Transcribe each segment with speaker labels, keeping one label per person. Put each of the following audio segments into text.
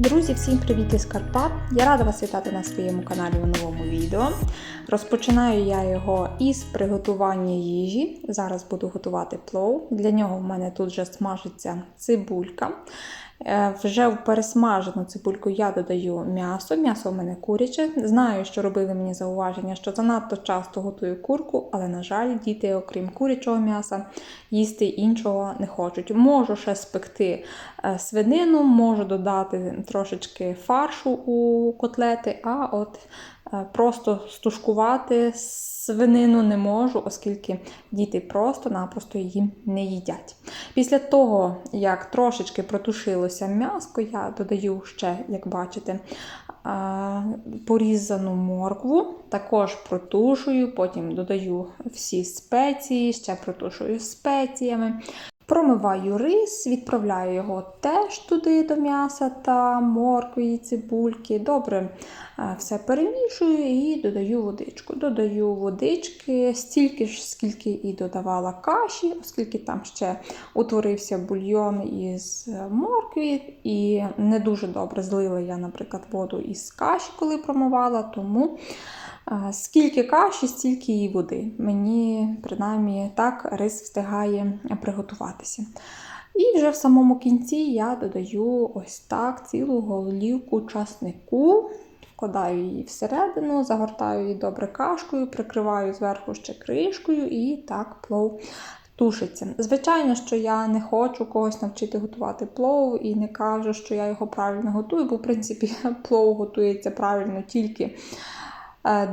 Speaker 1: Друзі, всім привіт із Карпат! Я рада вас вітати на своєму каналі у новому відео. Розпочинаю я його із приготування їжі. Зараз буду готувати плов. Для нього в мене тут вже смажиться цибулька. Е, Вже в пересмажену цибульку я додаю м'ясо. М'ясо в мене куряче. Знаю, що робили мені зауваження, що занадто часто готую курку, але, на жаль, діти, окрім курячого м'яса, їсти іншого не хочуть. Можу ще спекти е, свинину, можу додати трошечки фаршу у котлети, а от просто стушкувати свинину не можу, оскільки діти просто-напросто її не їдять. Після того, як трошечки протушилося м'яско, я додаю ще, як бачите, порізану моркву, також протушую, потім додаю всі спеції, ще протушую спеціями. Промиваю рис, відправляю його теж туди до м'яса та моркви і цибульки. Добре е, все перемішую і додаю водичку. Додаю водички стільки ж, скільки і додавала каші, оскільки там ще утворився бульйон із моркви, і не дуже добре злила я, наприклад, воду із каші, коли промивала, тому. Скільки каші, стільки і води. Мені, принаймні, так рис встигає приготуватися. І вже в самому кінці я додаю ось так цілу голівку часнику, вкладаю її всередину, загортаю її добре кашкою, прикриваю зверху ще кришкою, і так плов тушиться. Звичайно, що я не хочу когось навчити готувати плов і не кажу, що я його правильно готую, бо в принципі плов готується правильно тільки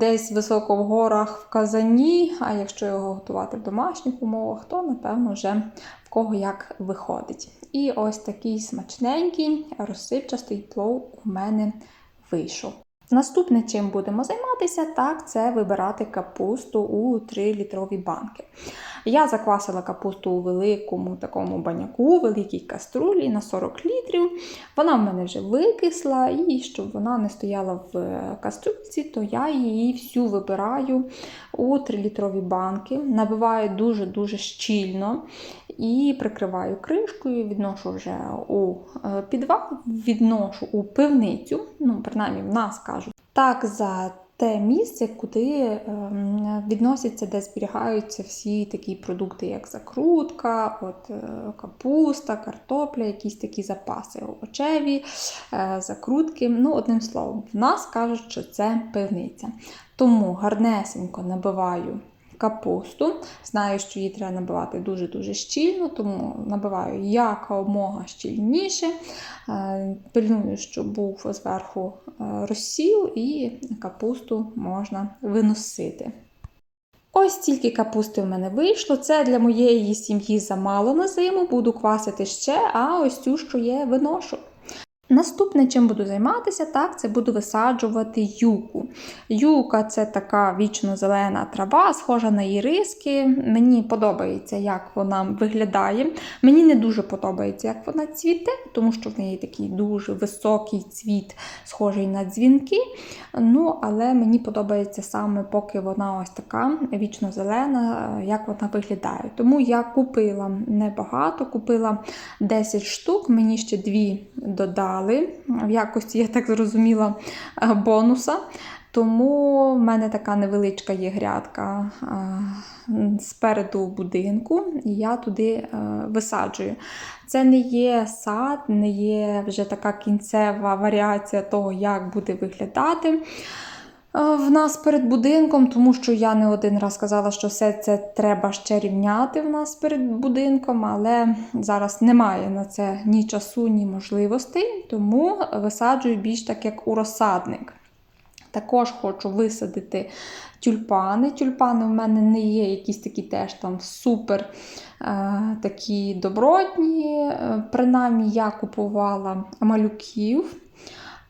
Speaker 1: десь високо в горах в казані, а якщо його готувати в домашніх умовах, то напевно вже в кого як виходить. І ось такий смачненький розсипчастий плов у мене вийшов. Наступне, чим будемо займатися, так це вибирати капусту у 3-літрові банки. Я заквасила капусту у великому такому баняку, великій каструлі на 40 літрів. Вона в мене вже викисла, і щоб вона не стояла в каструльці, то я її всю вибираю у 3-літрові банки, набиваю дуже-дуже щільно і прикриваю кришкою, відношу вже у е, підвал, відношу у пивницю, ну, принаймні в нас кажуть, так за те місце, куди ем, відносяться, де зберігаються всі такі продукти, як закрутка, от, е, капуста, картопля, якісь такі запаси овочеві, е, закрутки. Ну, одним словом, в нас кажуть, що це пивниця. Тому гарнесенько набиваю капусту. Знаю, що її треба набивати дуже-дуже щільно, тому набиваю якомога щільніше. Е, Пильную, щоб був зверху е, розсіл, і капусту можна виносити. Ось стільки капусти в мене вийшло. Це для моєї сім'ї замало на зиму, буду квасити ще, а ось цю, що є, виношу. Наступне, чим буду займатися, так, це буду висаджувати юку. Юка це така вічно-зелена трава, схожа на іриски. Мені подобається, як вона виглядає. Мені не дуже подобається, як вона цвіте, тому що в неї такий дуже високий цвіт, схожий на дзвінки. Ну, але мені подобається саме, поки вона ось така вічно-зелена, як вона виглядає. Тому я купила небагато, купила 10 штук, мені ще дві додали в якості, я так зрозуміла, е, бонуса. Тому в мене така невеличка є грядка е, спереду будинку, і я туди е, висаджую. Це не є сад, не є вже така кінцева варіація того, як буде виглядати. В нас перед будинком, тому що я не один раз казала, що все це треба ще рівняти в нас перед будинком, але зараз немає на це ні часу, ні можливостей, тому висаджую більш так, як у розсадник. Також хочу висадити тюльпани. Тюльпани в мене не є якісь такі теж там супер е, такі добротні. Е, принаймні, я купувала малюків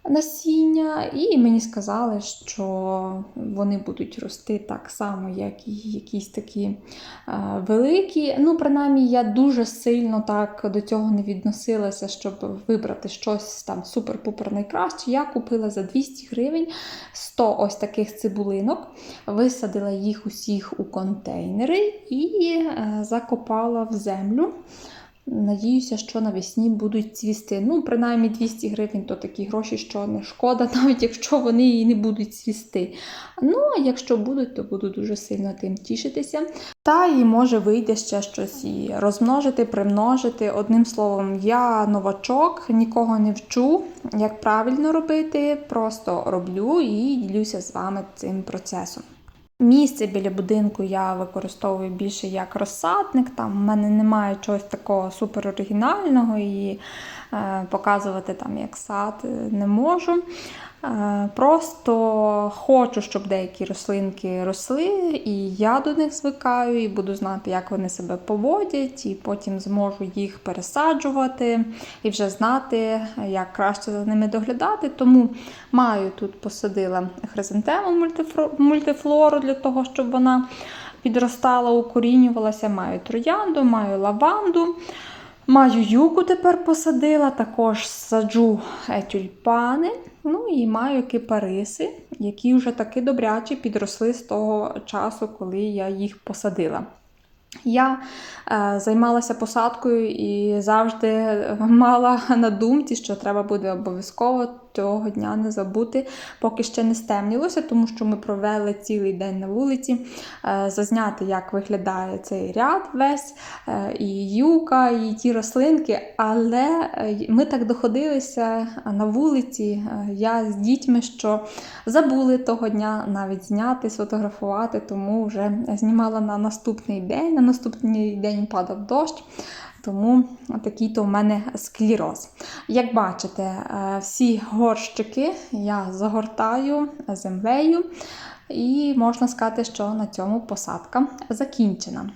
Speaker 1: насіння, і мені сказали, що вони будуть рости так само, як і якісь такі е, великі. Ну, принаймні, я дуже сильно так до цього не відносилася, щоб вибрати щось там супер-пупер найкраще. Я купила за 200 гривень 100 ось таких цибулинок, висадила їх усіх у контейнери і е, закопала в землю. Надіюся, що навесні будуть цвісти. Ну, принаймні 200 гривень то такі гроші, що не шкода, навіть якщо вони і не будуть цвісти. Ну, а якщо будуть, то буду дуже сильно тим тішитися. Та і може вийде ще щось і розмножити, примножити. Одним словом, я новачок, нікого не вчу, як правильно робити, просто роблю і ділюся з вами цим процесом. Місце біля будинку я використовую більше як розсадник. Там в мене немає чогось такого супероригінального і показувати там як сад е, не можу. Е, Просто хочу, щоб деякі рослинки росли, і я до них звикаю, і буду знати, як вони себе поводять, і потім зможу їх пересаджувати і вже знати, як краще за ними доглядати. Тому маю тут посадила хризантему мультифлору для того, щоб вона підростала, укорінювалася. Маю троянду, маю лаванду. Маю юку тепер посадила, також саджу е, тюльпани. Ну і маю кипариси, які вже таки добряче підросли з того часу, коли я їх посадила. Я е, займалася посадкою і завжди мала на думці, що треба буде обов'язково того дня не забути, поки ще не стемнілося, тому що ми провели цілий день на вулиці, е, зазняти, як виглядає цей ряд весь, е, і юка, і ті рослинки. Але е, ми так доходилися на вулиці, я з дітьми, що забули того дня навіть зняти, сфотографувати, тому вже знімала на наступний день. На наступний день падав дощ. Тому такий то в мене склероз. Як бачите, е, всі горщики я загортаю землею, і можна сказати, що на цьому посадка закінчена.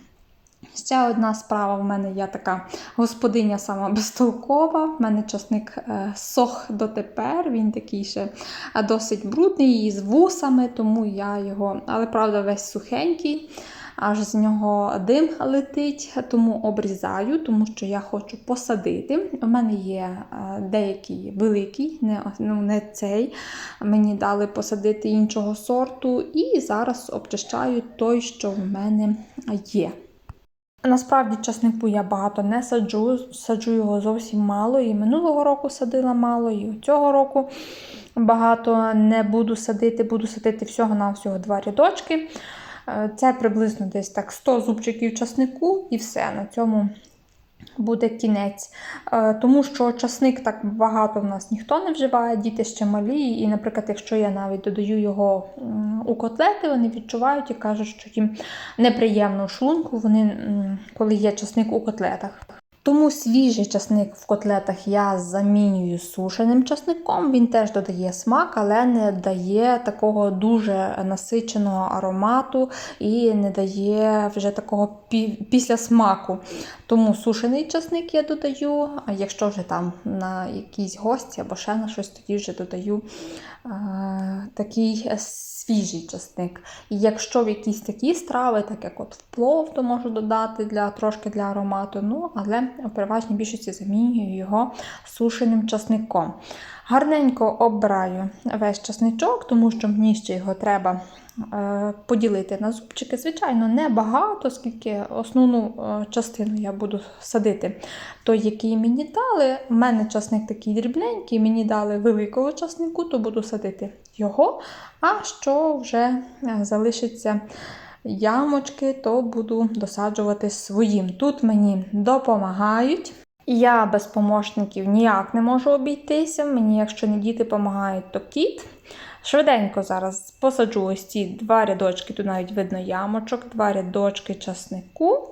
Speaker 1: Ще одна справа в мене я така господиня сама безтолкова. В мене часник е, сох дотепер, він такий ще е, досить брудний і з вусами, тому я його, але правда, весь сухенький. Аж з нього дим летить, тому обрізаю, тому що я хочу посадити. У мене є е, деякий великий, не, ну, не цей. Мені дали посадити іншого сорту, і зараз обчищаю той, що в мене є. Насправді часнику я багато не саджу, саджу його зовсім мало. І минулого року садила мало, і цього року багато не буду садити, буду садити всього-навсього два рядочки. Е, Це приблизно десь так 100 зубчиків часнику, і все на цьому буде кінець. Е, Тому що часник так багато в нас ніхто не вживає, діти ще малі. І, наприклад, якщо я навіть додаю його у котлети, вони відчувають і кажуть, що їм неприємно в шлунку, вони, коли є часник у котлетах. Тому свіжий часник в котлетах я замінюю сушеним часником. Він теж додає смак, але не дає такого дуже насиченого аромату і не дає вже такого пі- після смаку. Тому сушений часник я додаю. А якщо вже там на якісь гості або ще на щось, тоді вже додаю е, такий свіжий часник. І якщо в якісь такі страви, так як от в плов, то можу додати для, трошки для аромату. Ну, але в переважній більшості замінюю його сушеним часником. Гарненько обираю весь часничок, тому що мені ще його треба е, поділити на зубчики. Звичайно, не багато, оскільки основну е, частину я буду садити той, який мені дали. У мене часник такий дрібненький, мені дали великого часнику, то буду садити його. А що вже е, залишиться ямочки, то буду досаджувати своїм. Тут мені допомагають. Я без помощників ніяк не можу обійтися. Мені, якщо не діти допомагають, то кіт. Швиденько зараз посаджу ось ці два рядочки, тут навіть видно ямочок, два рядочки часнику.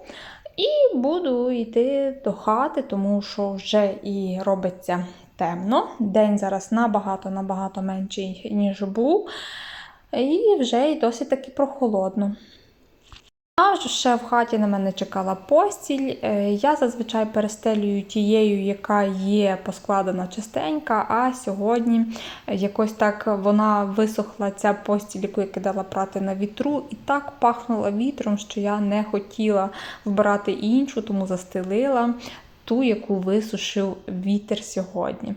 Speaker 1: І буду йти до хати, тому що вже і робиться темно. День зараз набагато-набагато менший, ніж був. І вже й досить таки прохолодно. А ще в хаті на мене чекала постіль. Е, Я зазвичай перестелюю тією, яка є поскладена частенька, а сьогодні якось так вона висохла, ця постіль, яку я кидала прати на вітру, і так пахнула вітром, що я не хотіла вбирати іншу, тому застелила ту, яку висушив вітер сьогодні.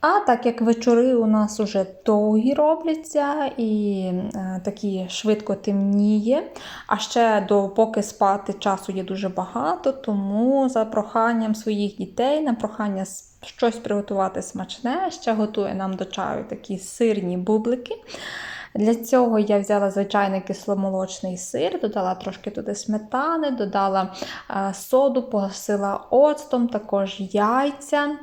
Speaker 1: А так як вечори у нас уже довгі робляться і е, такі швидко темніє, а ще до поки спати часу є дуже багато, тому за проханням своїх дітей, на прохання щось приготувати смачне, ще готує нам до чаю такі сирні бублики. Для цього я взяла звичайний кисломолочний сир, додала трошки туди сметани, додала е, соду, погасила оцтом, також яйця,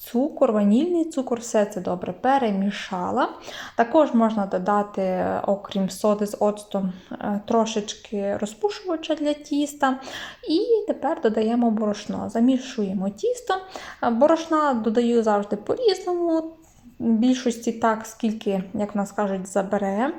Speaker 1: цукор, ванільний цукор, все це добре перемішала. Також можна додати, окрім соди з оцтом, е, трошечки розпушувача для тіста. І тепер додаємо борошно. Замішуємо тісто. Е, Борошна додаю завжди по-різному. Більшості так, скільки, як в нас кажуть, забере,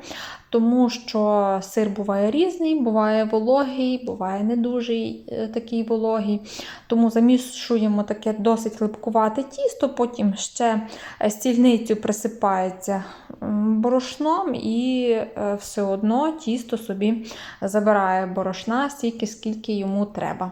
Speaker 1: тому що сир буває різний, буває вологий, буває не дуже е, такий вологий. Тому замішуємо таке досить липкувате тісто, потім ще е, стільницю присипається борошном, і е, все одно тісто собі забирає борошна стільки, скільки йому треба.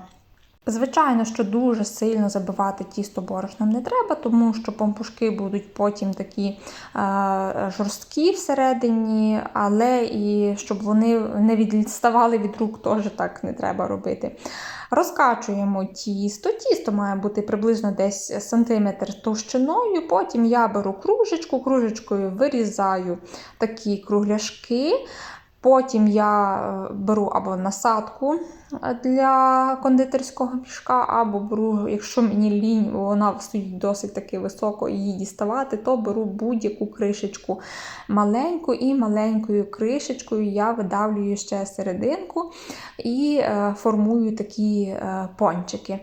Speaker 1: Звичайно, що дуже сильно забивати тісто борошном не треба, тому що пампушки будуть потім такі е, жорсткі всередині, але і щоб вони не відставали від рук, теж так не треба робити. Розкачуємо тісто. Тісто має бути приблизно десь сантиметр товщиною. Потім я беру кружечку, кружечкою вирізаю такі кругляшки. Потім я е, беру або насадку для кондитерського мішка, або беру, якщо мені лінь, вона стоїть досить таки високо, її діставати, то беру будь-яку кришечку маленьку і маленькою кришечкою я видавлюю ще серединку і е, формую такі е, пончики.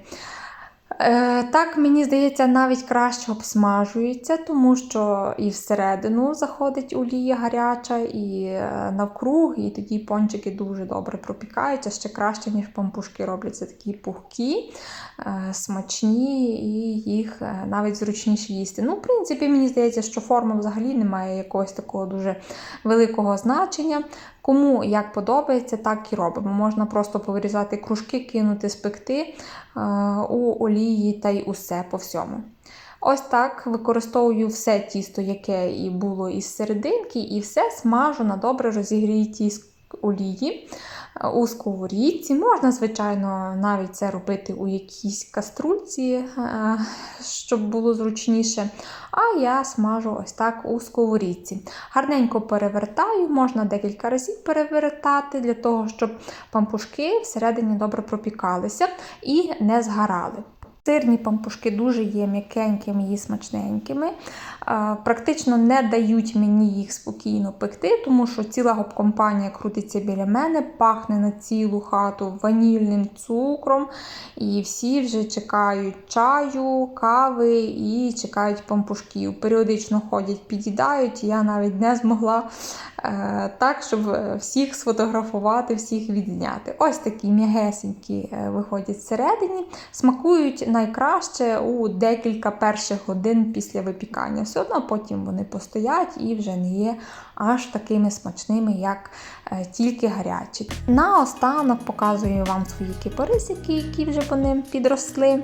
Speaker 1: Е, Так, мені здається, навіть краще обсмажується, тому що і всередину заходить олія гаряча, і е, навкруг, і тоді пончики дуже добре пропікаються, ще краще, ніж пампушки робляться такі пухкі, е, смачні, і їх навіть зручніше їсти. Ну, в принципі, мені здається, що форма взагалі не має якогось такого дуже великого значення. Кому як подобається, так і робимо. Можна просто повирізати кружки, кинути, спекти е, у олії та й усе по всьому. Ось так використовую все тісто, яке і було із серединки, і все смажу на добре розігрітій олії у сковорідці. Можна, звичайно, навіть це робити у якійсь каструльці, е, щоб було зручніше. А я смажу ось так у сковорідці. Гарненько перевертаю, можна декілька разів перевертати, для того, щоб пампушки всередині добре пропікалися і не згорали. Сирні пампушки дуже є м'якенькими і смачненькими. Практично не дають мені їх спокійно пекти, тому що ціла гоп-компанія крутиться біля мене, пахне на цілу хату ванільним цукром. І всі вже чекають чаю, кави і чекають пампушків. Періодично ходять, під'їдають. Я навіть не змогла е, так, щоб всіх сфотографувати, всіх відзняти. Ось такі м'ягесенькі е, виходять всередині, смакують найкраще у декілька перших годин після випікання. Все одно потім вони постоять і вже не є аж такими смачними, як е, тільки гарячі. Наостанок показую вам свої кипарисики, які вже вони підросли.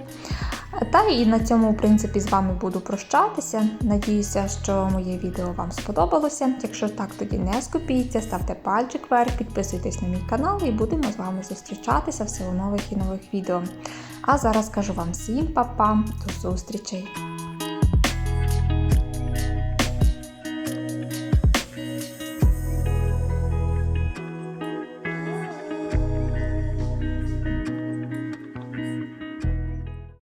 Speaker 1: Та і на цьому, в принципі, з вами буду прощатися. Надіюся, що моє відео вам сподобалося. Якщо так, тоді не скупіться, ставте пальчик вверх, підписуйтесь на мій канал і будемо з вами зустрічатися в силу нових і нових відео. А зараз кажу вам всім па-па, до зустрічей!